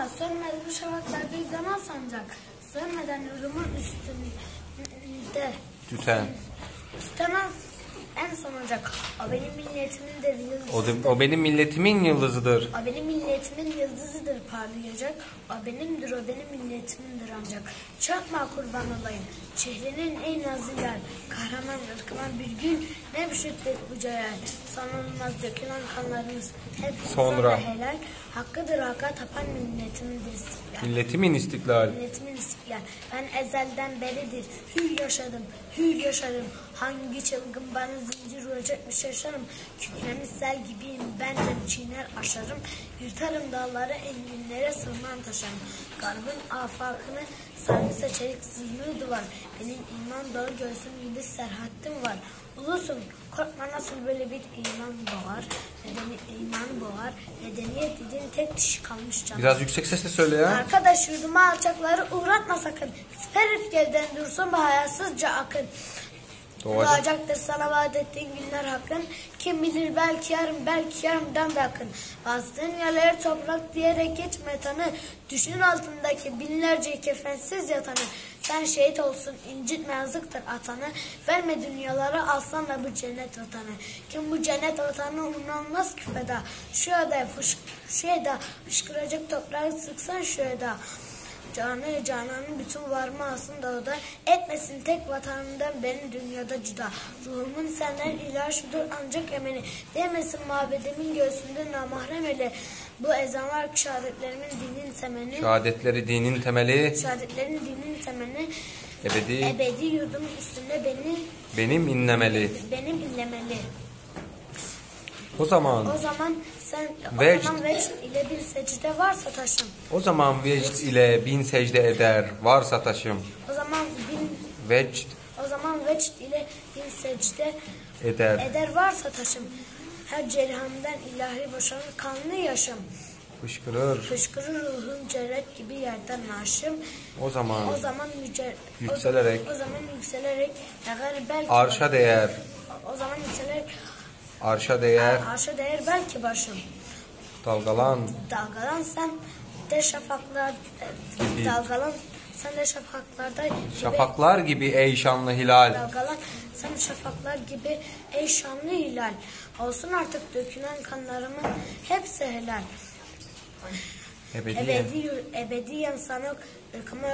Ama sönmez bu şafaklarda yüzden sancak. Sönmeden yurdumun üstünde. Tüten. Üstemem en son ocak. O benim milletimin de yıldızıdır. O, da- o benim milletimin yıldızıdır. O benim milletimin yıldızıdır parlayacak. O benimdir, o benim milletimindir ancak. Çarpma kurban olayım. Şehrinin en nazlılar. Kahraman ırkıma bir gün ne bir şiddet bu celal. Sanılmaz dökülen kanlarımız. Hep Sonra. helal. Hakkıdır hakka tapan milletimindir istiklal. Milletimin istiklal. Milletimin istiklal. Ben ezelden beridir. Hür yaşadım, hür yaşarım. Hangi çılgın bana zincir vuracakmış yaşarım. Kükremiş sel gibiyim. Ben de çiğner aşarım. Yırtarım dağları enginlere sırman taşarım. Garbın afakını sargısa çelik zihni duvar. Benim iman dolu göğsüm gibi serhattim var. Ulusun korkma nasıl böyle bir iman doğar. Medeni iman boğar. Medeniyet dediğin tek dişi kalmış canım. Biraz yüksek sesle söyle ya. Arkadaş yurduma alçakları uğratma sakın. Siper rüzgardan dursun bu hayasızca akın. Doğacak. Doğacaktır sana vaat ettiğin günler hakkın. Kim bilir belki yarın belki yarından da akın. Bastığın yerlere toprak diyerek geçme tanı. Düşün altındaki binlerce kefensiz yatanı. Sen şehit olsun incitme yazıktır atanı. Verme dünyalara alsanla bu cennet vatanı. Kim bu cennet vatanı unanmaz ki feda. Şu eda fış, şu eda fışkıracak toprağı sıksan şu eda. Canı cananın bütün varma aslında o da etmesin tek vatanından beni dünyada cüda. Ruhumun senden ilah şudur ancak emeni demesin mabedimin göğsünde namahrem ele. Bu ezanlar şehadetlerimin dinin temeni. Şehadetleri dinin temeli. Şehadetlerin dinin temeni. Ebedi. Ebedi yurdumun üstünde beni Benim inlemeli. benim inlemeli. O zaman. O zaman sen Vecd. o zaman vecd ile bir secde varsa taşım. O zaman vecd ile bin secde eder. Varsa taşım. O zaman bin Vecd o zaman vecd ile bir secde eder. eder varsa taşım. Her cerhandan ilahi boşanır kanlı yaşam. Fışkırır. Fışkırır ruhum cerret gibi yerden naşım. O zaman O zaman yüce, Yükselerek. o, o zaman yükselerek eğer belki arşa değer. o zaman Arşa değer. arşa değer belki başım. Dalgalan. Dalgalan sen de şafaklar Gibi. dalgalan sen de şafaklarda gibi Şafaklar gibi ey şanlı hilal. dalgalan sen şafaklar gibi ey şanlı hilal olsun artık dökülen kanlarımın hepsi helal. Ebediyen. Ebedi, ebediyen sana ırkıma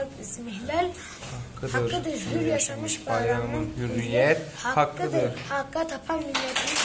hilal. Hakkıdır. Hakkıdır hür yaşamış bayramın hürriyet hakkıdır. Hakka tapan milletin